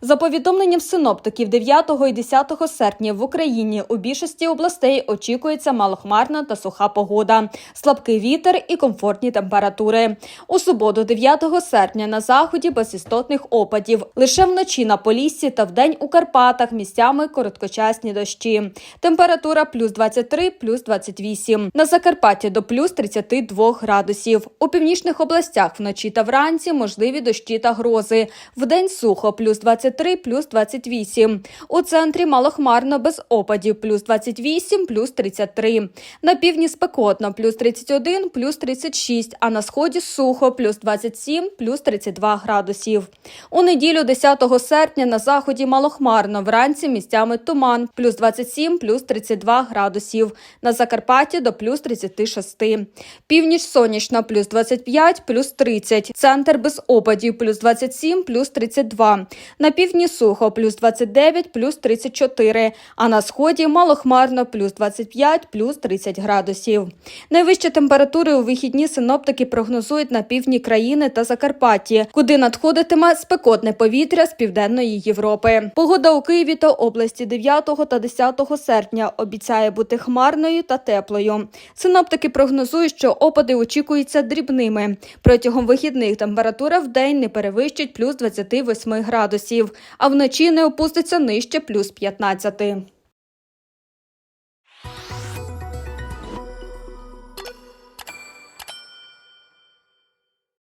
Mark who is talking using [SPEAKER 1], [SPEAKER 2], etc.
[SPEAKER 1] За повідомленням синоптиків 9 і 10 серпня в Україні у більшості областей очікується малохмарна та суха погода, слабкий вітер і комфортні температури. У суботу, 9 серпня, на заході без істотних опадів. Лише вночі на Поліссі та вдень у Карпатах місцями короткочасні дощі. Температура плюс 23, плюс 28. На Закарпатті до плюс 32 градусів. У північних областях вночі та вранці можливі дощі та грози. Вдень сухо плюс 23, плюс 28. У центрі малохмарно без опадів плюс 28, плюс 33. На півдні спекотно плюс 31, плюс 36, а на сході сухо плюс 27, плюс 32 градусів. У неділю 10 серпня на заході малохмарно, вранці місцями туман плюс 27, плюс 32 градусів. На Закарпатті до плюс 36. Північ сонячно плюс 25, плюс 30. Центр без опадів плюс 27, плюс 32. На півдні сухо плюс 29, плюс 34. А на сході малохмарно плюс 25, плюс 30 градусів. Найвищі температури у вихідні синоптики прогнозують на півдні країни та Закарпатті, куди надходитиме спекотне повітря з південної Європи. Погода у Києві та області 9 та 10 серпня обіцяє бути хмарною та теплою. Синоптики прогнозують, що опади очікуються дрібними. Протягом вихідних температура в день не перевищить плюс 28 градусів, а вночі не опуститься нижче плюс 15.